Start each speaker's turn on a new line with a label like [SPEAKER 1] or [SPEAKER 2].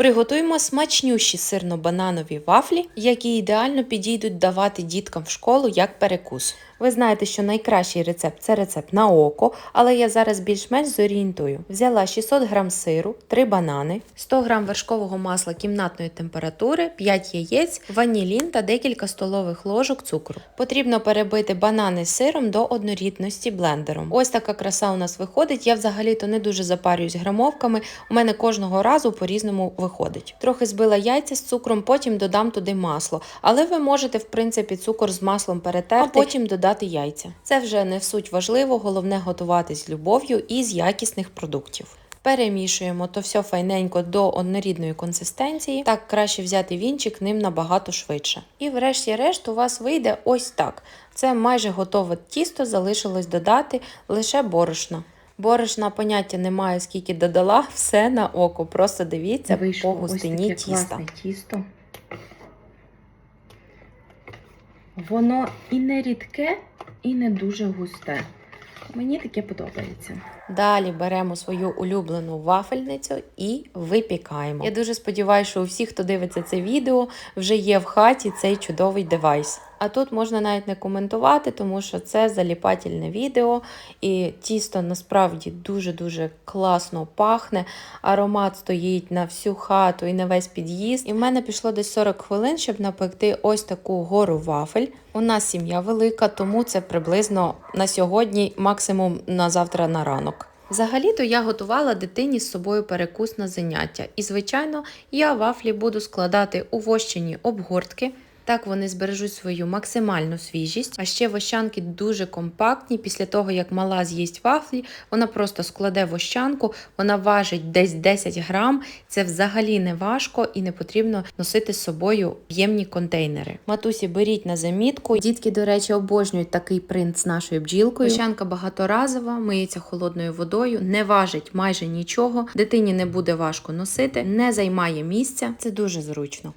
[SPEAKER 1] Приготуємо смачнющі сирно-бананові вафлі, які ідеально підійдуть давати діткам в школу як перекус. Ви знаєте, що найкращий рецепт це рецепт на око, але я зараз більш-менш зорієнтую. Взяла 600 г сиру, 3 банани, 100 г вершкового масла кімнатної температури, 5 яєць, ванілін та декілька столових ложок цукру. Потрібно перебити банани з сиром до однорідності блендером. Ось така краса у нас виходить. Я взагалі-то не дуже запарююсь грамовками. У мене кожного разу по-різному виходить. Трохи збила яйця з цукром, потім додам туди масло. Але ви можете, в принципі, цукор з маслом перетерти, а потім додати яйця. Це вже не в суть важливо, головне готувати з любов'ю і з якісних продуктів. Перемішуємо то все файненько до однорідної консистенції. Так краще взяти вінчик ним набагато швидше. І врешті-решт у вас вийде ось так. Це майже готове тісто, залишилось додати лише борошна. Борошна поняття немає, скільки додала, все на око. Просто дивіться
[SPEAKER 2] Вийшло
[SPEAKER 1] по
[SPEAKER 2] ось
[SPEAKER 1] густині
[SPEAKER 2] таке
[SPEAKER 1] тіста.
[SPEAKER 2] класне тісто. Воно і не рідке, і не дуже густе. Мені таке подобається.
[SPEAKER 1] Далі беремо свою улюблену вафельницю і випікаємо. Я дуже сподіваюся, що у всіх, хто дивиться це відео, вже є в хаті цей чудовий девайс. А тут можна навіть не коментувати, тому що це заліпательне відео, і тісто насправді дуже-дуже класно пахне. Аромат стоїть на всю хату і на весь під'їзд. І в мене пішло десь 40 хвилин, щоб напекти ось таку гору вафель. У нас сім'я велика, тому це приблизно на сьогодні, максимум на завтра на ранок. Взагалі-то я готувала дитині з собою перекус на заняття. І, звичайно, я вафлі буду складати у вощені обгортки. Так вони збережуть свою максимальну свіжість. А ще вощанки дуже компактні. Після того, як мала з'їсть вафлі, вона просто складе вощанку, вона важить десь 10 грам. Це взагалі не важко і не потрібно носити з собою ємні контейнери. Матусі, беріть на замітку. Дітки, до речі, обожнюють такий принт з нашою бджілкою. Вощанка багаторазова, миється холодною водою, не важить майже нічого. Дитині не буде важко носити, не займає місця. Це дуже зручно.